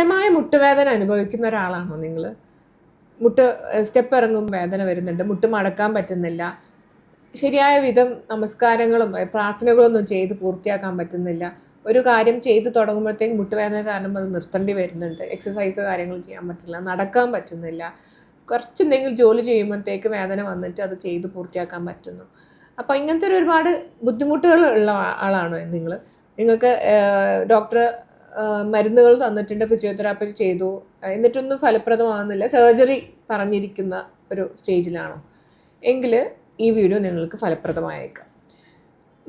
സ്ഥിരമായ മുട്ടുവേദന അനുഭവിക്കുന്ന ഒരാളാണോ നിങ്ങൾ മുട്ട് സ്റ്റെപ്പ് ഇറങ്ങും വേദന വരുന്നുണ്ട് മുട്ട് മടക്കാൻ പറ്റുന്നില്ല. ശരിയായ വിധം നമസ്കാരങ്ങളും പ്രാർത്ഥനകളും പ്രാർത്ഥനകളൊന്നും ചെയ്ത് പൂർത്തിയാക്കാൻ പറ്റുന്നില്ല. ഒരു കാര്യം ചെയ്ത് തുടങ്ങുമ്പോഴത്തേക്കും മുട്ടുവേദന കാരണം അത് നിർത്തേണ്ടി വരുന്നുണ്ട്. എക്സസൈസ് കാര്യങ്ങൾ ചെയ്യാൻ പറ്റില്ല നടക്കാൻ പറ്റുന്നില്ല. കുറച്ച് എന്തെങ്കിലും ജോലി ചെയ്യുമ്പോഴത്തേക്ക് വേദന വന്നിട്ട് അത് ചെയ്ത് പൂർത്തിയാക്കാൻ പറ്റുന്നു. അപ്പോൾ ഇങ്ങനത്തെ ഒരു ഒരുപാട് ബുദ്ധിമുട്ടുകൾ ഉള്ള ആളാണോ നിങ്ങൾ നിങ്ങൾക്ക് ഡോക്ടർ മരുന്നുകൾ തന്നിട്ടുണ്ട് ഫിസിയോതെറാപ്പി ചെയ്തു. എന്നിട്ടൊന്നും ഫലപ്രദമാകുന്നില്ല. സർജറി പറഞ്ഞിരിക്കുന്ന ഒരു സ്റ്റേജിലാണോ എങ്കിൽ ഈ വീഡിയോ നിങ്ങൾക്ക് ഫലപ്രദമായേക്കാം.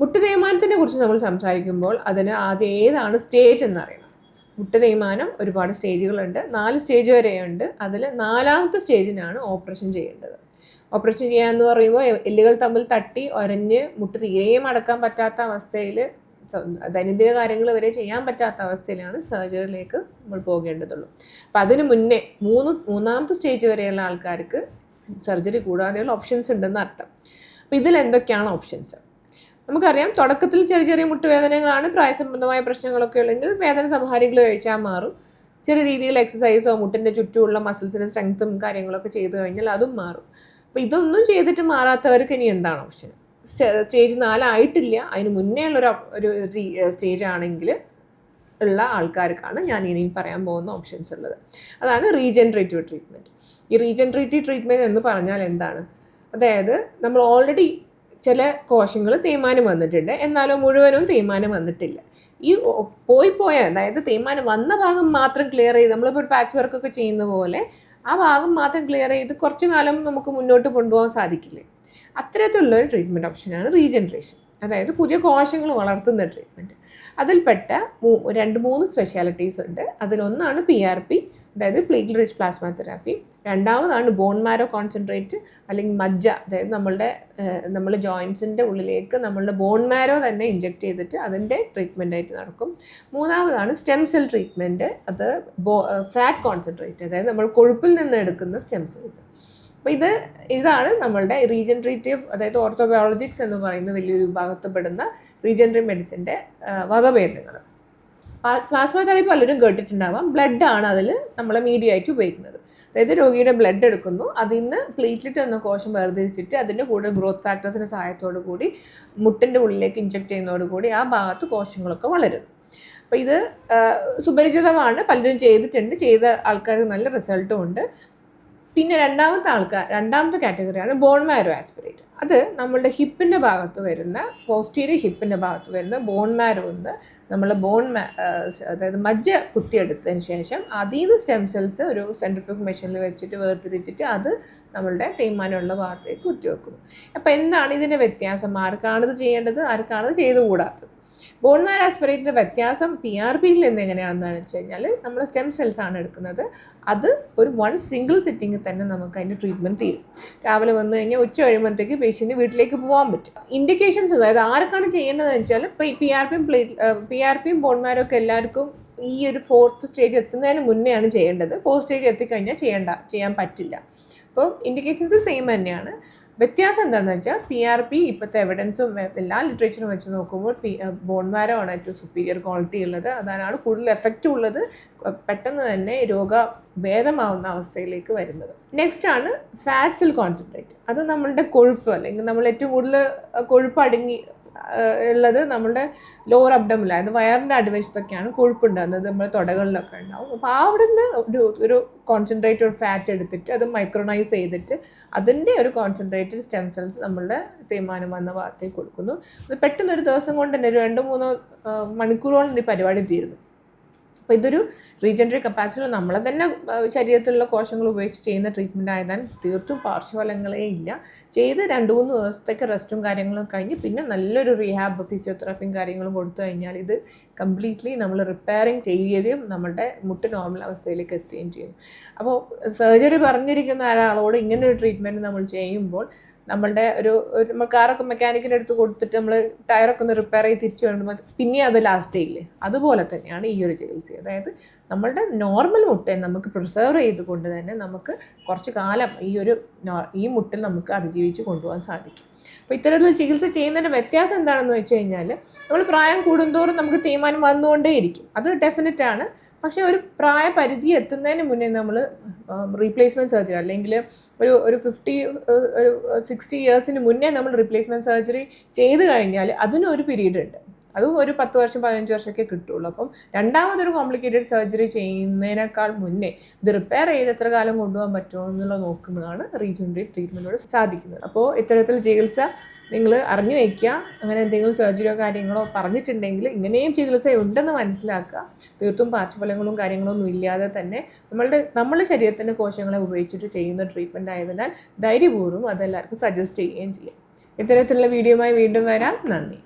മുട്ട് തേയ്മാനത്തിനെ കുറിച്ച് നമ്മൾ സംസാരിക്കുമ്പോൾ അതിന് ആദ്യം ഏതാണ് സ്റ്റേജ് എന്നറിയണം. മുട്ട് തേയ്മാനം ഒരുപാട് സ്റ്റേജുകളുണ്ട് നാല് സ്റ്റേജ് വരെയുണ്ട്. അതിൽ നാലാമത്തെ സ്റ്റേജിനാണ് ഓപ്പറേഷൻ ചെയ്യേണ്ടത്. ഓപ്പറേഷൻ ചെയ്യാന്ന് പറയുമ്പോൾ എല്ലുകൾ തമ്മിൽ തട്ടി ഒരഞ്ഞ് മുട്ട് തീരെയും അടക്കാൻ പറ്റാത്ത അവസ്ഥയിൽ ദൈനംദിന കാര്യങ്ങൾ വരെ ചെയ്യാൻ പറ്റാത്ത അവസ്ഥയിലാണ് സർജറിയിലേക്ക് നമ്മൾ പോകേണ്ടതുള്ളൂ. അപ്പം അതിന് മുന്നേ മൂന്ന് മൂന്നാമത്തെ സ്റ്റേജ് വരെയുള്ള ആൾക്കാർക്ക് സർജറി കൂടാതെയുള്ള ഓപ്ഷൻസ് ഉണ്ടെന്ന് അർത്ഥം. അപ്പം ഇതിൽ എന്തൊക്കെയാണ് ഓപ്ഷൻസ്? നമുക്കറിയാം തുടക്കത്തിൽ ചെറിയ ചെറിയ മുട്ടുവേദനകളാണ് പ്രായസംബന്ധമായ പ്രശ്നങ്ങളൊക്കെ ഉള്ളെങ്കിൽ വേദന സംഹാരികൾ കഴിച്ചാൽ മാറും. ചെറിയ രീതിയിൽ എക്സസൈസോ മുട്ടിന്റെ ചുറ്റുമുള്ള മസിൽസിന്റെ സ്ട്രെങ്ത്തും കാര്യങ്ങളൊക്കെ ചെയ്തു കഴിഞ്ഞാൽ അതും മാറും. അപ്പോൾ ഇതൊന്നും ചെയ്തിട്ട് മാറാത്തവർക്ക് ഇനി എന്താണ് ഓപ്ഷൻ? സ്റ്റേജ് നാലായിട്ടില്ല. അതിന് മുന്നേ ഉള്ളൊരു ഒരു സ്റ്റേജ് ആണെങ്കിൽ ഉള്ള ആൾക്കാർക്കാണ് ഞാൻ ഇനി പറയാൻ പോകുന്ന ഓപ്ഷൻസ് ഉള്ളത്. അതാണ് റീജനറേറ്റീവ് ട്രീറ്റ്മെന്റ്. ഈ റീജനറേറ്റീവ് ട്രീറ്റ്മെന്റ് എന്ന് പറഞ്ഞാൽ എന്താണ്? അതായത് നമ്മൾ ഓൾറെഡി ചില കോശങ്ങൾ തേയ്മാനം വന്നിട്ടുണ്ട്. എന്നാലും മുഴുവനും തേയ്മാനം വന്നിട്ടില്ല. ഈ പോയി പോയ അതായത് തേയ്മാനം വന്ന ഭാഗം മാത്രം ക്ലിയർ ചെയ്ത് നമ്മളിപ്പോൾ പാച്ച് വർക്കൊക്കെ ചെയ്യുന്ന പോലെ ആ ഭാഗം മാത്രം ക്ലിയർ ചെയ്ത് കുറച്ചു കാലം നമുക്ക് മുന്നോട്ട് കൊണ്ടുപോകാൻ സാധിക്കില്ലേ? അത്തരത്തിലുള്ള ഒരു ട്രീറ്റ്മെന്റ് ഓപ്ഷനാണ് റീജനറേഷൻ അതായത് പുതിയ കോശങ്ങൾ വളർത്തുന്ന ട്രീറ്റ്മെന്റ് അതിൽപ്പെട്ട രണ്ട് മൂന്ന് സ്പെഷ്യാലിറ്റീസ് ഉണ്ട്. അതിലൊന്നാണ് പി ആർ പി അതായത് പ്ലേറ്റ് റിച്ച് പ്ലാസ്മ തെറാപ്പി രണ്ടാമതാണ് ബോൺ മാരോ കോൺസെൻട്രേറ്റ് അല്ലെങ്കിൽ മജ്ജ അതായത് നമ്മളുടെ നമ്മൾ ജോയിൻസിന്റെ ഉള്ളിലേക്ക് നമ്മളുടെ ബോൺ മാരോ തന്നെ ഇഞ്ചെക്ട് ചെയ്തിട്ട് അതിന്റെ ട്രീറ്റ്മെന്റ് ആയിട്ട് നടക്കും. മൂന്നാമതാണ് സ്റ്റെം സെൽ ട്രീറ്റ്മെന്റ് അത് ബോ ഫാറ്റ് കോൺസെൻട്രേറ്റ് അതായത് നമ്മൾ കൊഴുപ്പിൽ നിന്ന് എടുക്കുന്ന സ്റ്റെം സെൽസ് അപ്പോൾ ഇത് ഇതാണ് നമ്മളുടെ റീജനറേറ്റീവ് അതായത് ഓർത്തോബയോളജിക്സ് എന്ന് പറയുന്ന വലിയൊരു വിഭാഗത്തിൽപ്പെടുന്ന റീജനറേറ്റീവ് മെഡിസിന്റെ വകഭേദങ്ങൾ. പ്ലാസ്മ തെറാപ്പി പലരും കേട്ടിട്ടുണ്ടാവാം. ബ്ലഡ് ആണ് അതിൽ നമ്മൾ മീഡിയ ആയിട്ട് ഉപയോഗിക്കുന്നത്. അതായത് രോഗിയുടെ ബ്ലഡ് എടുക്കുന്നു അതിൽ നിന്ന് പ്ലേറ്റ്ലെറ്റ് എന്ന കോശം വേർതിരിച്ചിട്ട് അതിന്റെ കൂടെ ഗ്രോത്ത് ഫാക്ടേഴ്സിന്റെ സഹായത്തോടു കൂടി മുട്ടിന്റെ ഉള്ളിലേക്ക് ഇഞ്ചെക്ട് ചെയ്യുന്നതോടുകൂടി ആ ഭാഗത്ത് കോശങ്ങളൊക്കെ വളരുന്നു. അപ്പോൾ ഇത് സുപരിചിതമാണ്. പലരും ചെയ്തിട്ടുണ്ട്. ചെയ്ത ആൾക്കാർക്ക് നല്ല റിസൾട്ടും ഉണ്ട്. പിന്നെ രണ്ടാമത്തെ ആൾക്കാർ രണ്ടാമത്തെ കാറ്റഗറിയാണ് ബോൺ മാരോ ആസ്പിറേറ്റ് അത് നമ്മളുടെ ഹിപ്പിന്റെ ഭാഗത്ത് വരുന്ന പോസ്റ്റീരിയർ ഹിപ്പിന്റെ ഭാഗത്ത് വരുന്ന ബോൺ മാരോ എന്ന് നമ്മൾ ബോൺ അതായത് മജ്ജ കുത്തിയെടുത്തതിന് ശേഷം അതിൽ നിന്ന് സ്റ്റെം സെൽസ് ഒരു സെൻട്രിഫ്യൂഗ് മെഷീനിൽ വെച്ചിട്ട് വേർതിരിച്ചിട്ട് അത് നമ്മളുടെ തേയ്മാനമുള്ള ഭാഗത്തേക്ക് കുത്തിവെക്കുന്നു അപ്പോൾ എന്താണ് ഇതിന്റെ വ്യത്യാസം? ആർക്കാണിത് ചെയ്യേണ്ടത്? ആർക്കാണിത് ചെയ്തുകൂടാത്തത്? ബോൺ മാരോ ആസ്പിറേറ്റിന്റെ വ്യത്യാസം പി ആർ പിയിൽ നിന്ന് എങ്ങനെയാണെന്ന് വെച്ച് കഴിഞ്ഞാൽ നമ്മൾ സ്റ്റെം സെൽസ് ആണ് എടുക്കുന്നത്. അത് ഒരു വൺ സിംഗിൾ സിറ്റിങ്ങിൽ തന്നെ നമുക്ക് അതിന്റെ ട്രീറ്റ്മെന്റ് തീരും. രാവിലെ വന്നു കഴിഞ്ഞാൽ ഉച്ച കഴിയുമ്പോഴത്തേക്ക് പേഷ്യന്റ് വീട്ടിലേക്ക് പോകാൻ പറ്റും. ഇൻഡിക്കേഷൻസ് അതായത് ആർക്കാണ് ചെയ്യേണ്ടതെന്ന് വെച്ചാൽ പി ആർ പിയും പ്ലേറ്റ് പി ആർ പിയും ബോൺമാരും ഒക്കെ എല്ലാവർക്കും ഈ ഒരു ഫോർത്ത് സ്റ്റേജ് എത്തുന്നതിന് മുന്നെയാണ് ചെയ്യേണ്ടത്. ഫോർത്ത് സ്റ്റേജ് എത്തിക്കഴിഞ്ഞാൽ ചെയ്യേണ്ട ചെയ്യാൻ പറ്റില്ല. അപ്പോൾ ഇൻഡിക്കേഷൻസ് സെയിം തന്നെയാണ്. വ്യത്യാസം എന്താണെന്ന് വെച്ചാൽ പി ആർ പി ഇപ്പോഴത്തെ എവിഡൻസും എല്ലാ ലിറ്ററേച്ചറും വെച്ച് നോക്കുമ്പോൾ പി ബോൺമാരോ ആണ് ഏറ്റവും സുപ്പീരിയർ ക്വാളിറ്റി ഉള്ളത്. അതാണ് കൂടുതൽ എഫക്റ്റ് ഉള്ളത് പെട്ടെന്ന് തന്നെ രോഗ ഭേദമാവുന്ന അവസ്ഥയിലേക്ക് വരുന്നത്. നെക്സ്റ്റ് ആണ് ഫാറ്റ്സിൽ കോൺസെൻട്രേറ്റ് അത് നമ്മളുടെ കൊഴുപ്പ് അല്ലെങ്കിൽ നമ്മൾ ഏറ്റവും കൂടുതൽ കൊഴുപ്പ് അടങ്ങി ഉള്ളത് നമ്മുടെ ലോവർ അബ്ഡമിൽ അതായത് വയറിന്റെ അടിവശത്തൊക്കെയാണ് കൊഴുപ്പുണ്ടാകുന്നത് നമ്മുടെ തുടകളിലൊക്കെ ഉണ്ടാവും. അപ്പോൾ ആ അവിടെ നിന്ന് ഒരു ഒരു കോൺസെൻട്രേറ്റഡ് ഫാറ്റ് എടുത്തിട്ട് അത് മൈക്രോണൈസ് ചെയ്തിട്ട് അതിന്റെ ഒരു കോൺസെൻട്രേറ്റഡ് സ്റ്റെം സെൽസ് നമ്മളുടെ തേയ്മാനം വന്ന ഭാഗത്തേക്ക് കൊടുക്കുന്നു. അത് പെട്ടെന്ന് ഒരു ദിവസം കൊണ്ട് തന്നെ ഒരു രണ്ടോ മൂന്നോ മണിക്കൂറോളം ഈ പരിപാടി തീരുന്നു. അപ്പോൾ ഇതൊരു റീജനറേറ്റീവ് കപ്പാസിറ്റി നമ്മളെ തന്നെ ശരീരത്തിലുള്ള കോശങ്ങൾ ഉപയോഗിച്ച് ചെയ്യുന്ന ട്രീറ്റ്മെന്റ് ആയതാൽ തീർത്തും പാർശ്വഫലങ്ങളേ ഇല്ല. ചെയ്ത് രണ്ട് മൂന്ന് ദിവസത്തേക്ക് റെസ്റ്റും കാര്യങ്ങളും കഴിഞ്ഞ് പിന്നെ നല്ലൊരു റീഹാബ് ഫിസിയോതെറാപ്പിയും കാര്യങ്ങളും കൊടുത്തു കഴിഞ്ഞാൽ ഇത് കംപ്ലീറ്റ്ലി നമ്മൾ റിപ്പയറിങ് ചെയ്യുകയും നമ്മുടെ മുട്ട് നോർമൽ അവസ്ഥയിലേക്ക് എത്തുകയും ചെയ്യുന്നു. അപ്പോൾ സർജറി പറഞ്ഞിരിക്കുന്ന ഒരാളോട് ഇങ്ങനെ ഒരു ട്രീറ്റ്മെന്റ് നമ്മൾ ചെയ്യുമ്പോൾ നമ്മളുടെ ഒരു നമ്മൾ കാറൊക്കെ മെക്കാനിക്കിന്റെ അടുത്ത് കൊടുത്തിട്ട് നമ്മൾ ടയറൊക്കെ ഒന്ന് റിപ്പയർ ചെയ്ത് തിരിച്ചു വേണ്ടുമ്പോൾ പിന്നെ അത് ലാസ്റ്റ് ചെയ്യില്ലേ അതുപോലെ തന്നെയാണ് ഈ ഒരു ചികിത്സ അതായത് നമ്മളുടെ നോർമൽ മുട്ടയെ നമുക്ക് പ്രിസർവ് ചെയ്തുകൊണ്ട് തന്നെ നമുക്ക് കുറച്ച് കാലം ഈ ഒരു ഈ മുട്ടിൽ നമുക്ക് അതിജീവിച്ച് കൊണ്ടുപോകാൻ സാധിക്കും. അപ്പോൾ ഇത്തരത്തിൽ ചികിത്സ ചെയ്യുന്നതിന്റെ വ്യത്യാസം എന്താണെന്ന് വെച്ച് കഴിഞ്ഞാൽ നമ്മൾ പ്രായം കൂടുന്തോറും നമുക്ക് തീരുമാനം വന്നുകൊണ്ടേയിരിക്കും. അത് ഡെഫിനറ്റ് ആണ്. പക്ഷേ ഒരു പ്രായപരിധി എത്തുന്നതിന് മുന്നേ നമ്മൾ റീപ്ലേസ്മെന്റ് സർജറി അല്ലെങ്കിൽ ഒരു ഒരു ഫിഫ്റ്റി ഒരു സിക്സ്റ്റി ഇയേഴ്സിന് മുന്നേ നമ്മൾ റീപ്ലേസ്മെന്റ് സർജറി ചെയ്ത് കഴിഞ്ഞാൽ അതിനൊരു പീരീഡ് ഉണ്ട്. അതും ഒരു പത്ത് വർഷം പതിനഞ്ച് വർഷമൊക്കെ കിട്ടുള്ളൂ. അപ്പം രണ്ടാമതൊരു കോംപ്ലിക്കേറ്റഡ് സർജറി ചെയ്യുന്നതിനേക്കാൾ മുന്നേ ഇത് റിപ്പയർ ചെയ്ത് എത്ര കാലം കൊണ്ടുപോകാൻ പറ്റുമോ എന്നുള്ള നോക്കുന്നതാണ് റീജനറേറ്റ് ട്രീറ്റ്മെന്റോട് സാധിക്കുന്നത്. അപ്പോൾ ഇത്തരത്തിൽ ചികിത്സ നിങ്ങൾ അറിഞ്ഞു വയ്ക്കുക അങ്ങനെ എന്തെങ്കിലും സർജറിയോ കാര്യങ്ങളോ പറഞ്ഞിട്ടുണ്ടെങ്കിൽ ഇങ്ങനെയും ചികിത്സ ഉണ്ടെന്ന് മനസ്സിലാക്കുക. തീർത്തും പാർശ്വഫലങ്ങളും കാര്യങ്ങളൊന്നും ഇല്ലാതെ തന്നെ നമ്മളുടെ നമ്മളുടെ ശരീരത്തിന്റെ കോശങ്ങളെ ഉപയോഗിച്ചിട്ട് ചെയ്യുന്ന ട്രീറ്റ്മെന്റ് ആയതിനാൽ ധൈര്യപൂർവം അതെല്ലാവർക്കും സജസ്റ്റ് ചെയ്യുകയും ചെയ്യാം. ഇത്തരത്തിലുള്ള വീഡിയോയുമായി വീണ്ടും വരാം. നന്ദി.